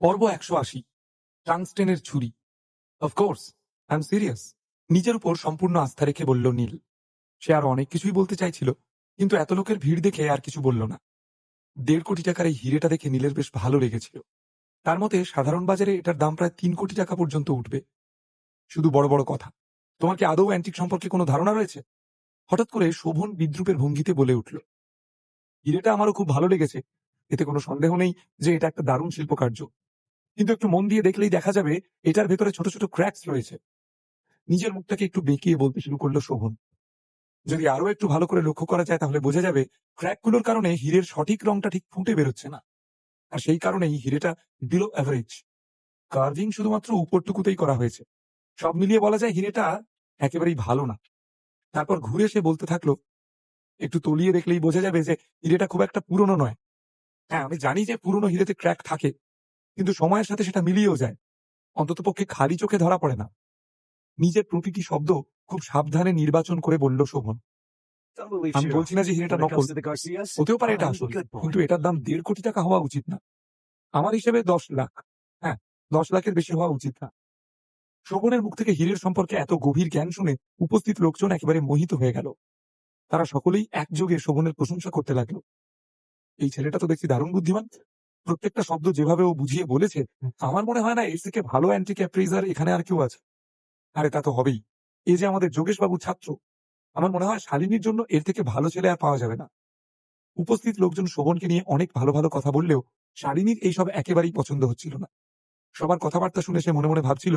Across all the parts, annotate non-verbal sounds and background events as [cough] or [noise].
পর্ব একশো আশি। টাংস্টেনের ছুরি। অফকোর্স আই এম সিরিয়াস নিজের উপর সম্পূর্ণ আস্থা রেখে বলল নীল। সে আর অনেক কিছুই বলতে চাইছিল, কিন্তু এত লোকের ভিড় দেখে আর কিছু বলল না। দেড় কোটি টাকার এই হিরেটা দেখে নীলের বেশ ভালো লেগেছিল। তার মতে, সাধারণ বাজারে এটার দাম প্রায় তিন কোটি টাকা পর্যন্ত উঠবে। শুধু বড় বড় কথা। তোমার কি আদৌ অ্যান্টিক সম্পর্কে কোনো ধারণা রয়েছে? হঠাৎ করে শোভন বিদ্রুপের ভঙ্গিতে বলে উঠল, হিরেটা আমারও খুব ভালো লেগেছে। এতে কোনো সন্দেহ নেই যে এটা একটা দারুণ শিল্পকার্য। কিন্তু একটু মন দিয়ে দেখলেই দেখা যাবে এটার ভেতরে ছোট ছোট ক্র্যাকস রয়েছে। নিজের মুখটাকে একটু বেঁকিয়ে বলতে শুরু করল শোভন। যদি আরও একটু ভালো করে লক্ষ্য করা যায় তাহলে বোঝা যাবে ক্র্যাকগুলোর কারণে হীরের সঠিক রংটা ঠিক ফুটে বেরোচ্ছে না। আর সেই কারণেই হিরেটা বিলো অ্যাভারেজ কার্ভিং শুধুমাত্র উপরটুকুতেই করা হয়েছে। সব মিলিয়ে বলা যায় হিরেটা একেবারেই ভালো না। তারপর ঘুরে সে বলতে থাকল, একটু তলিয়ে দেখলেই বোঝা যাবে যে হিরেটা খুব একটা পুরনো নয়। হ্যাঁ আমি জানি যে পুরনো হিরেতে ক্র্যাক থাকে। কিন্তু সময়ের সাথে সেটা মিলিয়েও যায়। অন্ততপক্ষে খালি চোখে ধরা পড়ে না। নিজের প্রতিটি শব্দ খুব সাবধানে নির্বাচন করে বলল শোভন। আমি বলছি না যে হিরেটা নকল। হতেও পারে এটা আসল, কিন্তু এটার দাম দেড় কোটি টাকা হওয়া উচিত না। আমার হিসেবে দশ লাখ। হ্যাঁ দশ লাখের বেশি হওয়া উচিত না। শোভনের মুখ থেকে হীরের সম্পর্কে এত গভীর জ্ঞান শুনে উপস্থিত লোকজন একেবারে মোহিত হয়ে গেল। তারা সকলেই একযোগে শোভনের প্রশংসা করতে লাগল। এই ছেলেটা তো দেখছি দারুণ বুদ্ধিমান। প্রত্যেকটা শব্দ যেভাবে ও বুঝিয়ে বলেছে, আমার মনে হয় না এর থেকে ভালো অ্যান্টিক অ্যাপ্রেজার এখানে আর কেউ আছে। আরে তা তো হবেই। এ যে আমাদের যোগেশ বাবু ছাত্র, আমার মনে হয় শালিনীর জন্য এর থেকে ভালো ছেলে আর পাওয়া যাবে না। উপস্থিত লোকজন শোভনকে নিয়ে অনেক ভালো ভালো কথা বললেও শালিনীর এইসব একেবারেই পছন্দ হচ্ছিল না। সবার কথাবার্তা শুনে সে মনে মনে ভাবছিল,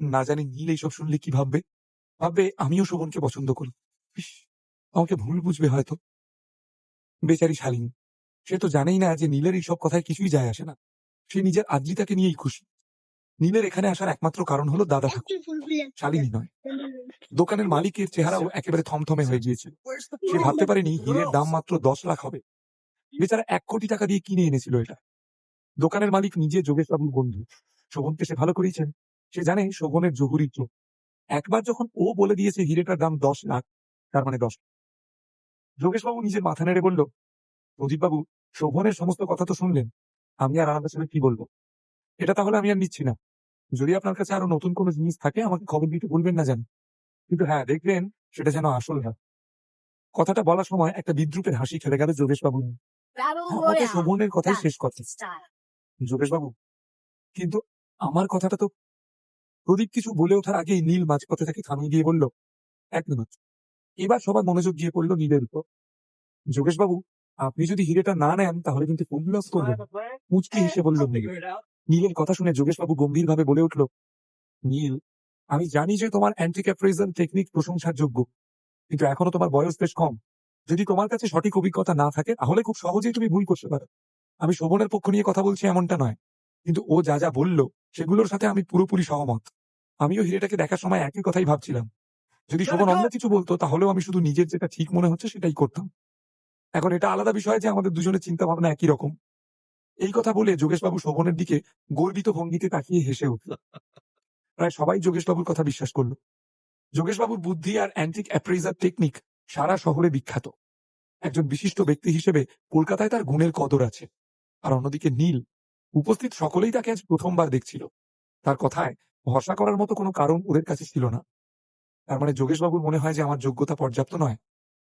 না জানি নীল এইসব শুনলে কি ভাববে? ভাববে, আমিও শোভনকে পছন্দ করি। আমাকে ভুল বুঝবে হয়তো। বেচারি শালিনী সে তো জানেই না যে নীলের এইসব কথায় কিছুই যায় আসে না। সে নিজের আদ্রিতাকে নিয়েই খুশি। নীলের এখানে আসার একমাত্র কারণ হলো দাদা ঠাকুর। শালিনী নয়। [laughs] দোকানের মালিকের চেহারাও একেবারে থমথমে হয়ে গিয়েছিল সে ভাবতে পারেনি হীরের দাম মাত্র দশ লাখ হবে। বেচারা এক কোটি টাকা দিয়ে কিনে এনেছিল এটা। দোকানের মালিক নিজে যোগেশবাবুর বন্ধু। শোভনকে সে ভালো করিয়েছেন সে জানে শোভনের জহুরির চোখ একবার যখন ও বলে দিয়েছে হিরেটার দাম দশ লাখ তার মানে দশ যোগেশবাবু নিজের মাথা নেড়ে বলল প্রদীপবাবু শোভনের সমস্ত কথা তো শুনলেন। আমি আর আলাদা সাথে কি বলব? এটা তাহলে আমি আর নিচ্ছি না। যদি আপনার কাছে আরও নতুন কোনো জিনিস থাকে আমাকে খবর দিতে বলবেন না জান। কিন্তু হ্যাঁ দেখবেন সেটা যেন আসল না কথাটা বলার সময় একটা বিদ্রুপের হাসি খেলে গেল যোগেশবাবু। আমাকে শোভনের কথাই শেষ করতে যোগেশবাবু কিন্তু আমার কথাটা তো প্রদীপ কিছু বলে ওঠার আগেই নীল মাঝপথে তাকে থামিয়ে দিয়ে বলল এক মিনিট। এবার সবার মনোযোগ গিয়ে পড়ল নীলের উপর। যোগেশবাবু আপনি যদি হিরেটা না নেন তাহলে কিন্তু ফুল লস করবেন? মুচকি হেসে বলল নীল। নীলের কথা শুনে যোগেশবাবু গম্ভীরভাবে বলে উঠল নীল আমি জানি যে তোমার অ্যান্টিক অ্যাপ্রেজাল টেকনিক প্রশংসার যোগ্য কিন্তু এখনও তোমার বয়স বেশ কম। যদি তোমার কাছে সঠিক অভিজ্ঞতা না থাকে তাহলে খুব সহজেই তুমি ভুল করতে পারো। আমি শোভনের পক্ষ নিয়ে কথা বলছি এমনটা নয় কিন্তু ও যা যা বলল সেগুলোর সাথে আমি পুরোপুরি সহমত। আমিও হিরেটাকে দেখার সময় একই কথাই ভাবছিলাম। যদি শোভন অন্য কিছু বলতো তাহলেও আমি শুধু নিজের যেটা ঠিক মনে হচ্ছে সেটাই করতাম। এখন এটা আলাদা বিষয় যে আমাদের দুজনের চিন্তা ভাবনা একই রকম। এই কথা বলে যোগেশবাবু শোভনের দিকে গর্বিত ভঙ্গিতে তাকিয়ে হেসে উঠল। প্রায় সবাই যোগেশবাবুর কথা বিশ্বাস করল। যোগেশবাবুর বুদ্ধি আর অ্যান্টিক অ্যাপ্রেজার টেকনিক সারা শহরে বিখ্যাত। একজন বিশিষ্ট ব্যক্তি হিসেবে কলকাতায় তার গুণের কদর আছে। আর অন্যদিকে নীল উপস্থিত সকলেই তাকে আজ প্রথমবার দেখছিল। তার কথায় ভরসা করার মতো কোনো কারণ ওদের কাছে ছিল না। তার মানে যোগেশবাবুর মনে হয় যে আমার যোগ্যতা পর্যাপ্ত নয়।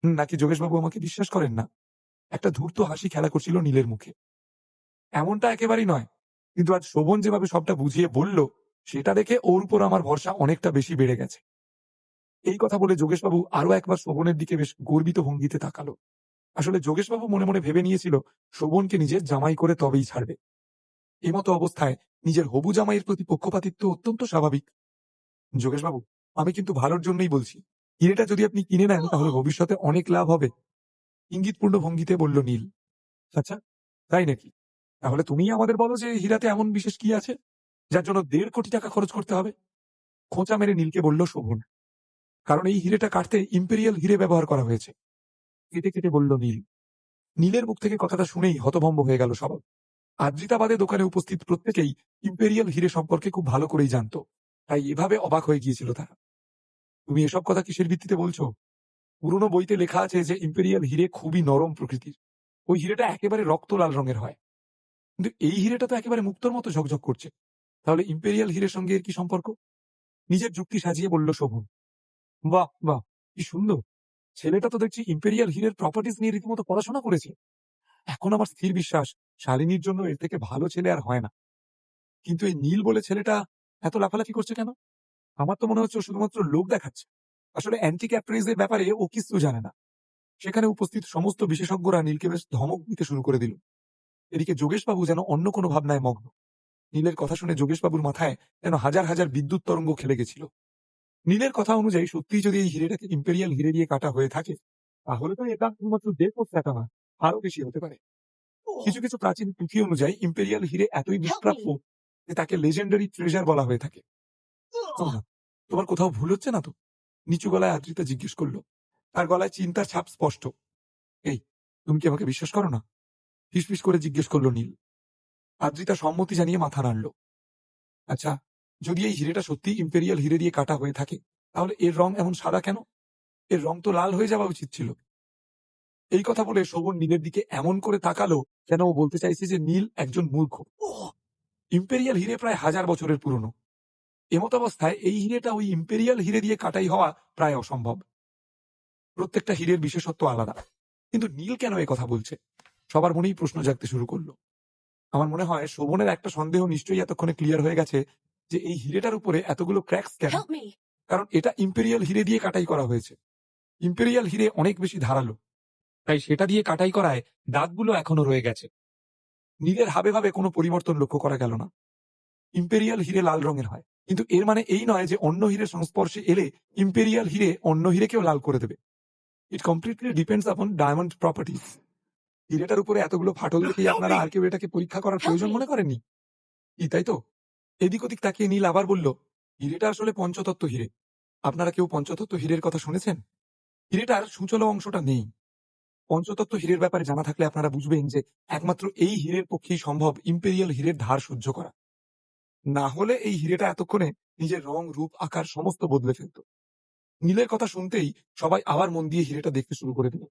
নাকি যোগেশবাবু আমাকে বিশ্বাস করেন না? একটা ধূর্ত হাসি খেলা করছিল নীলের মুখে। এমনটা একেবারেই নয়, কিন্তু আজ শোভন যেভাবে সবটা বুঝিয়ে বলল, সেটা দেখে ওর উপর আমার ভরসা অনেকটা বেশি বেড়ে গেছে। এই কথা বলে যোগেশবাবু আরও একবার শোভনের দিকে বেশ গর্বিত ভঙ্গিতে তাকালো। আসলে যোগেশবাবু মনে মনে ভেবে নিয়েছিল, শোভনকে নিজের জামাই করে তবেই ছাড়বে। এমতো অবস্থায় নিজের হবু জামাইয়ের প্রতি পক্ষপাতিত্ব অত্যন্ত স্বাভাবিক। যোগেশবাবু, আমি কিন্তু ভালোর জন্যই বলছি হিরেটা যদি আপনি কিনে নেন তাহলে ভবিষ্যতে অনেক লাভ হবে। ইঙ্গিতপূর্ণ ভঙ্গিতে বলল নীল। আচ্ছা তাই নাকি? তাহলে তুমিই আমাদের বলো যে হীরাতে এমন বিশেষ কি আছে যার জন্য দেড় কোটি টাকা খরচ করতে হবে? খোঁচা মেরে নীলকে বলল শোভন কারণ এই হিরেটা কাটতে ইম্পেরিয়াল হিরে ব্যবহার করা হয়েছে। কেটে কেটে বলল নীল। নীলের মুখ থেকে কথাটা শুনেই হতভম্ব হয়ে গেল সব আদ্রিতাবাদে দোকানে উপস্থিত প্রত্যেকেই ইম্পেরিয়াল হিরে সম্পর্কে খুব ভালো করেই জানতো। তাই এভাবে অবাক হয়ে গিয়েছিল তারা। তুমি এসব কথা কিসের ভিত্তিতে বলছো? পুরনো বইতে লেখা আছে যে ইম্পেরিয়াল হিরে খুবই নরম প্রকৃতির। ওই হিরেটা একেবারে রক্ত লাল রঙের হয়। কিন্তু এই হিরেটা তো একেবারে মুক্তোর মতো ঝকঝক করছে। তাহলে ইম্পেরিয়াল হিরের সঙ্গে এর কি সম্পর্ক? নিজের যুক্তি সাজিয়ে বলল শোভন। বাহ বাহ, কি সুন্দর। ছেলেটা তো দেখছি ইম্পেরিয়াল হিরের প্রপার্টিজ নিয়ে রীতিমতো পড়াশোনা করেছে। এখন আমার স্থির বিশ্বাস, শালিনীর জন্য এর থেকে ভালো ছেলে আর হয় না। কিন্তু এই নীল বলে ছেলেটা এত লাফালাফি করছে কেন? আমার তো মনে হচ্ছে শুধুমাত্র লোক দেখাচ্ছে। আসলে অ্যান্টি ক্যাপ্রাইজের ব্যাপারে ও কিছু জানে না। সেখানে উপস্থিত সমস্ত বিশেষজ্ঞরা নীলকে বেশ ধমক দিতে শুরু করে দিল। এদিকে যোগেশবাবু যেন অন্য কোনো ভাবনায় মগ্ন। নীলের কথা শুনে যোগেশবাবুর মাথায় যেন হাজার হাজার বিদ্যুৎ তরঙ্গ খেলে গেছিল। নীলের কথা অনুযায়ী সত্যিই যদি এই হিরেটাকে ইম্পেরিয়াল হিরে দিয়ে কাটা হয়ে থাকে তাহলে তো এটা শুধুমাত্র দেড় কোটি টাকা না আরও বেশি হতে পারে। কিছু কিছু প্রাচীন পুঁথি অনুযায়ী ইম্পেরিয়াল হিরে এতই দুষ্প্রাপ্য যে তাকে লেজেন্ডারি ট্রেজার বলা হয়ে থাকে। তোমার কোথাও ভুল হচ্ছে না তো? নিচু গলায় আদ্রিতা জিজ্ঞেস করল। তার গলায় চিন্তার ছাপ স্পষ্ট। এই, তুমি কি আমাকে বিশ্বাস করো না? ফিসফিস করে জিজ্ঞেস করল নীল। আদ্রিতা সম্মতি জানিয়ে মাথা নাড়ল। আচ্ছা যদি এই হিরেটা সত্যি ইম্পেরিয়াল হিরে দিয়ে কাটা হয়ে থাকে, তাহলে এর রং এমন সাদা কেন? এর রং তো লাল হয়ে যাওয়া উচিত ছিল। এই কথা বলে শোভন নীলের দিকে এমন করে তাকালো যেন ও বলতে চাইছে যে নীল একজন মূর্খ। ইম্পেরিয়াল হিরে প্রায় হাজার বছরের পুরনো। এমত অবস্থায় এই হিরেটা ওই ইম্পেরিয়াল হিরে দিয়ে কাটাই হওয়া প্রায় অসম্ভব। প্রত্যেকটা হিরের বিশেষত্ব আলাদা। কিন্তু নীল কেন এ কথা বলছে? সবার মনেই প্রশ্ন জাগতে শুরু করল। আমার মনে হয় শোভনের একটা সন্দেহ নিশ্চয়ই এতক্ষণে ক্লিয়ার হয়ে গেছে যে এই হিরেটার উপরে এতগুলো ক্র্যাকস কেন? কারণ এটা ইম্পেরিয়াল হিরে দিয়ে কাটাই করা হয়েছে। ইম্পেরিয়াল হিরে অনেক বেশি ধারালো। তাই সেটা দিয়ে কাটাই করায় দাগগুলো এখনও রয়ে গেছে। নীলের হাবে ভাবে কোনো পরিবর্তন লক্ষ্য করা গেল না। ইম্পেরিয়াল হিরে লাল রঙের হয়। কিন্তু এর মানে এই নয় যে অন্য হিরের সংস্পর্শে এলে ইম্পেরিয়াল হিরে অন্য হিরেকেও লাল করে দেবে। It completely depends upon diamond properties হিরেটার উপরে এতগুলো ফাটল দেখেই আপনারা আর কেউ এটাকে পরীক্ষা করার প্রয়োজন মনে করেননি? কি তাই তো? এদিক ওদিক তাকিয়ে নীল আবার বলল হিরেটা আসলে পঞ্চতত্ত্ব হিরে। আপনারা কেউ পঞ্চতত্ত্ব হীরের কথা শুনেছেন? হিরেটার সূচলো অংশটা নেই। পঞ্চতত্ত্ব হীরের ব্যাপারে জানা থাকলে আপনারা বুঝবেন যে একমাত্র এই হীরের পক্ষেই সম্ভব ইম্পেরিয়াল হীরের ধার সহ্য করা। না হলে এই হিরেটা এতক্ষণে নিজের রং, রূপ, আকার সমস্ত বদলে ফেলত। নীলের কথা শুনতেই সবাই আবার মন দিয়ে হিরেটা দেখতে শুরু করে দিল।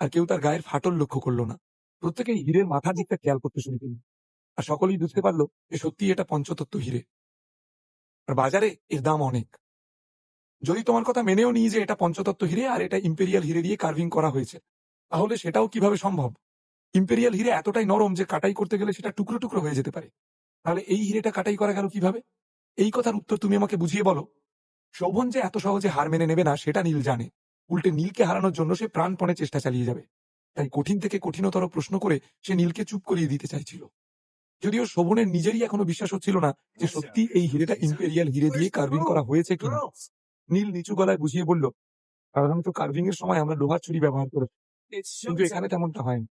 আর কেউ তার গায়ের ফাটল লক্ষ্য করল না। প্রত্যেকেই হীরের মাথার দিকটা খেয়াল করতে শুরু করল। আর সকলেই বুঝতে পারল যে সত্যি এটা পঞ্চতত্ত্ব হিরে। আর বাজারে এর দাম অনেক। যদি তোমার কথা মেনেও নিই যে এটা পঞ্চতত্ত্ব হিরে আর এটা ইম্পেরিয়াল হিরে দিয়ে কার্ভিং করা হয়েছে, তাহলে সেটাও কীভাবে সম্ভব? ইম্পেরিয়াল হিরে এতটাই নরম যে কাটাই করতে গেলে সেটা টুকরো টুকরো হয়ে যেতে পারে। তাহলে এই হিরেটা কাটাই করা গেল কীভাবে? এই কথার উত্তর তুমি আমাকে বুঝিয়ে বলো। শোভন যে এত সহজে হার মেনে নেবে না, সেটা নীল জানে। উল্টে নীলকে হারানোর জন্য সে প্রাণপণে চেষ্টা চালিয়ে যাবে। তাই কঠিন থেকে কঠিনতর প্রশ্ন করে সে নীলকে চুপ করিয়ে দিতে চাইছিল। যদিও শোভনের নিজেরই এখনও বিশ্বাস হচ্ছিল না যে সত্যি এই হিরেটা ইম্পেরিয়াল হিরে দিয়ে কার্ভিং করা হয়েছে কিনা। নীল নিচু গলায় বুঝিয়ে বলল, সাধারণত কার্ভিং এর সময় আমরা লোহার ছুরি ব্যবহার করে। কিন্তু এখানে তেমনটা হয়নি।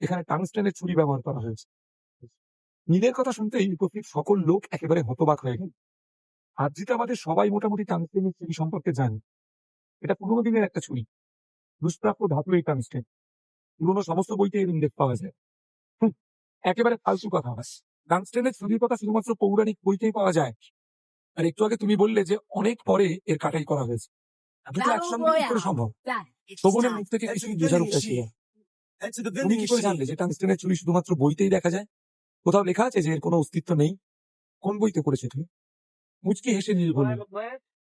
এখানে টাংস্টেনের ছুরি ব্যবহার করা হয়েছে। নীলের কথা শুনতেই উপস্থিত সকল লোক একেবারে হতবাক হয়ে গেল। আদ্রিতা আমাদের সবাই মোটামুটি টাংস্টেনের ছুরি সম্পর্কে জানে এটা পুরোনো দিনের একটা ছুরি দুষ্প্রাপ্য ধাতু এই টাংস্টেন পুরোনো সমস্ত বইতে এর উল্লেখ পাওয়া যায়। একেবারে ফালতু কথা টাংস্টেনের ছুরির কথা শুধুমাত্র পৌরাণিক বইতেই পাওয়া যায়। আর একটু আগে তুমি বললে যে অনেক পরে এর কাটাই করা হয়েছে। দুটো একসঙ্গে কি করে সম্ভব. শোভনের মুখ থেকে কিছুই বোঝার উপায় ছিল। তুমি কি করে জানলে যে টাংস্টেনের ছুরি শুধুমাত্র বইতেই দেখা যায়? কোথাও লেখা আছে যে এর কোনো অস্তিত্ব নেই? কোন বইতে পড়েছে তুমি? মুচকি হেসে নীল বলল,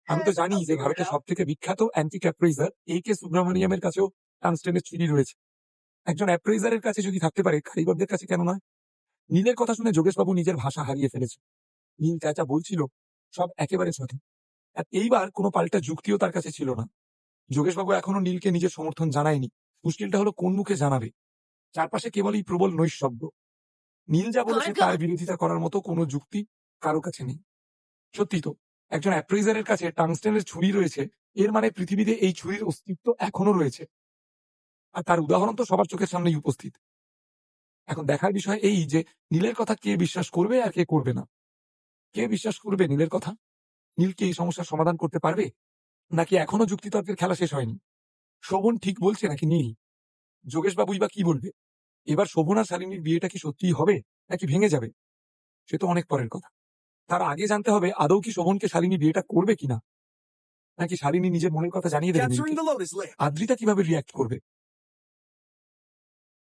আমি তো জানি যে ভারতের সব থেকে বিখ্যাত অ্যান্টি অ্যাপ্রেজার এ কে সুব্রমণিয়ামের কাছেও টাংস্টেনের ছুরি রয়েছে। একজন অ্যাপ্রেজারের কাছে যদি থাকতে পারে, কারিগরদের কাছে কেন নয়? নীলের কথা শুনে যোগেশবাবু নিজের ভাষা হারিয়ে ফেলেছে নীল চাচা বলছিল, সব একেবারে সঠিক। আর এইবার কোনো পাল্টা যুক্তিও তার কাছে ছিল না। যোগেশবাবু এখনও নীলকে নিজের সমর্থন জানায়নি। মুশকিলটা হলো কোন মুখে জানাবে? চারপাশে কেবলই প্রবল নৈশব্দ। নীল যা বলেছে তার বিরোধিতা করার মতো কোনো যুক্তি কারও কাছে নেই। সত্যি তো একজন অ্যাপ্রেজারের কাছে টাংস্টেনের ছুরি রয়েছে এর মানে পৃথিবীতে এই ছুরির অস্তিত্ব এখনও রয়েছে। আর তার উদাহরণ তো সবার চোখের সামনেই উপস্থিত। এখন দেখার বিষয় এই যে নীলের কথা কে বিশ্বাস করবে আর কে করবে না? কে বিশ্বাস করবে নীলের কথা? নীল কি এই সমস্যার সমাধান করতে পারবে? নাকি এখনও যুক্তিতর্কের খেলা শেষ হয়নি? শোভন ঠিক বলছে নাকি নীল? যোগেশ বাবুই বা কি বলবে? এবার শোভনা আর শালিনীর বিয়েটা কি সত্যিই হবে নাকি ভেঙে যাবে? সে তো অনেক পরের কথা। তার আগে জানতে হবে আদৌ কি শোভনকে শালিনী বিয়েটা করবে কিনা? নাকি শালিনী নিজের মনের কথা জানিয়ে দেবে. আদ্রিতা কীভাবে রিয়াক্ট করবে?